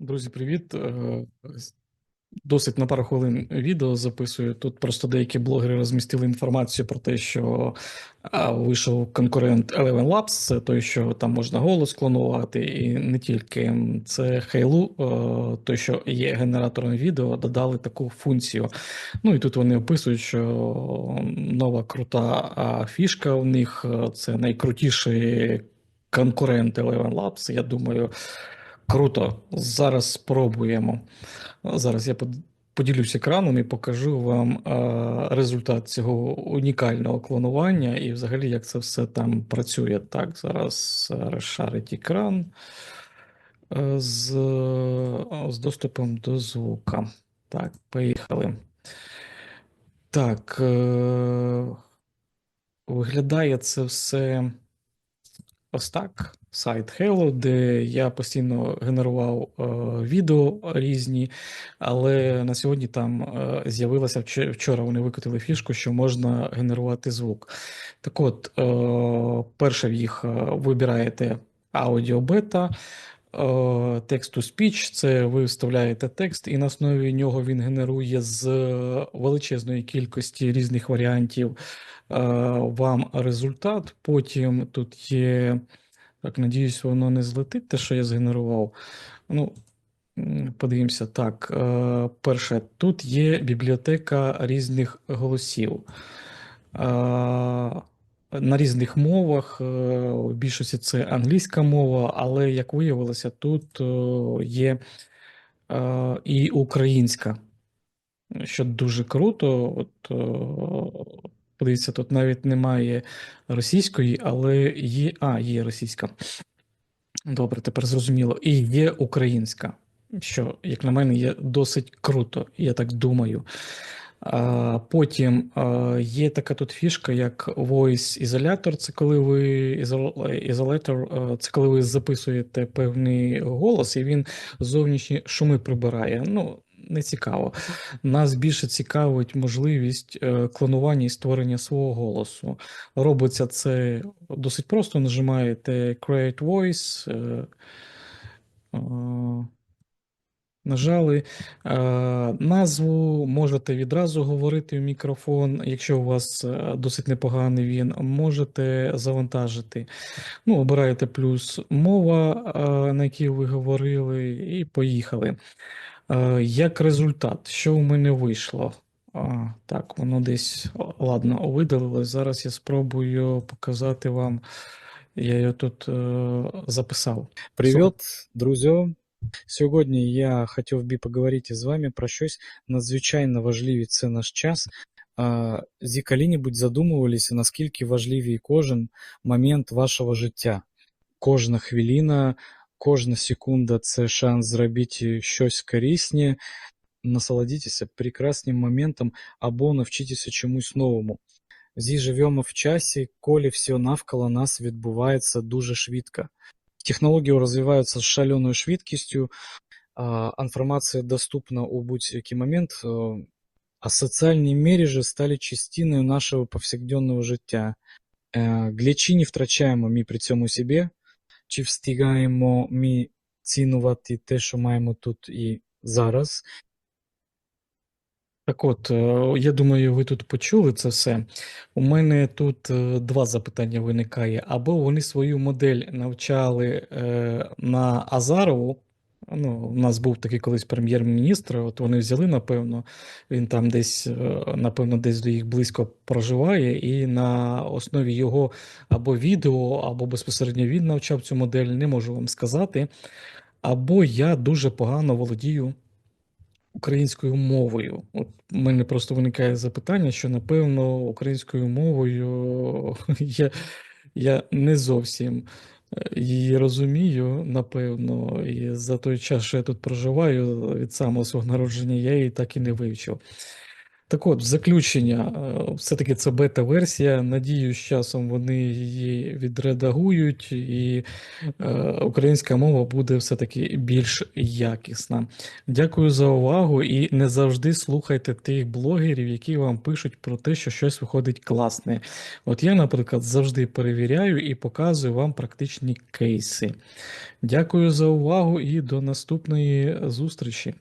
Друзі, привіт. Е, Досить на пару хвилин відео записую. Тут просто деякі блогери розмістили інформацію про те, що вийшов конкурент Eleven Labs, це той, що там можна голос клонувати, і не тільки. Це Хейлу, е, той, що є генератором відео, додали таку функцію. Ну і тут вони описують, що нова крута фішка у них е, це найкрутіший конкурент Eleven Labs. Я думаю, круто. Зараз спробуємо. Зараз я поділюсь екраном і покажу вам е, результат цього унікального клонування і взагалі, як це все там працює. Так, зараз е, розшарить екран е, з, з доступом до звука. Так, поїхали. Так, виглядає це все ось так. Сайт Hello, де я постійно генерував е, відео різні, але на сьогодні там е, з'явилося вчора. Вони викотили фішку, що можна генерувати звук. Так от, е, перше в їх е, вибираєте аудіо бета. Text to speech це ви вставляєте текст, і на основі нього він генерує з величезної кількості різних варіантів е, вам результат. Потім тут є. Так, надіюсь, воно не злетить, те, що я згенерував. Ну, м, подивімося. Так, е, перше, тут є бібліотека різних голосів. На різних мовах, е, в більшості це англійська мова, але, як виявилося, тут е, є е, і українська, що дуже круто. От, подивіться, тут навіть немає російської, але є. А, є російська. Добре, тепер зрозуміло. І є українська, що, як на мене, є досить круто, я так думаю. Потім є така тут фішка, як Voice Isolator. Це коли ви ізол- Isolator, а, це коли ви записуєте певний голос, і він зовнішні шуми прибирає. Ну, не цікаво. Нас більше цікавить можливість е, клонування і створення свого голосу. Робиться це досить просто. Нажимаєте Create Voice. Нажали е, назву, можете відразу говорити в мікрофон. Якщо у вас е, досить непоганий він, можете завантажити. Ну, обираєте плюс мова, е, на якій ви говорили, і поїхали. Е, Як результат, що у мене вийшло? А, так, воно десь ладно, видалилось. Зараз я спробую показати вам. Я його тут записав. Привет, друзі! Сьогодні я хотів би поговорити з вами про щось надзвичайно важливе це наш час. А, Зі коли-небудь задумувалися, наскільки важливий кожен момент вашого життя. Кожна хвилина, кожна секунда це шанс зробити щось корисне. Насолодітеся прекрасним моментом або навчитися чомусь новому. Зі живемо в часі, коли все навколо нас відбувається дуже швидко. Технології розвиваються з шаленою швидкістю, інформація доступна у будь-який момент, е, а соціальні мережі стали частиною нашого повсякденного життя. Для чи не втрачаємо ми при цьому себе, чи встигаємо ми цінувати те, що маємо тут і зараз. Так от, е, я думаю, ви тут почули це все. У мене тут е, два запитання виникає. Або вони свою модель навчали е, на Азарову. Ну, у нас був такий колись прем'єр-міністр, от вони взяли, напевно, він там десь, напевно, десь їх близько проживає, і на основі його або відео, або безпосередньо він навчав цю модель, не можу вам сказати. Або я дуже погано володію українською мовою. От у мене просто виникає запитання, що напевно українською мовою я, я не зовсім е, її розумію, напевно, і за той час, що я тут проживаю, від самого свого народження, я її так і не вивчив. Так от, в заключення, е, все-таки це бета-версія. Надію, з часом вони її відредагують, і е, українська мова буде все-таки більш якісна. Дякую за увагу і не завжди слухайте тих блогерів, які вам пишуть про те, що щось виходить класне. От я, наприклад, завжди перевіряю і показую вам практичні кейси. Дякую за увагу і до наступної зустрічі.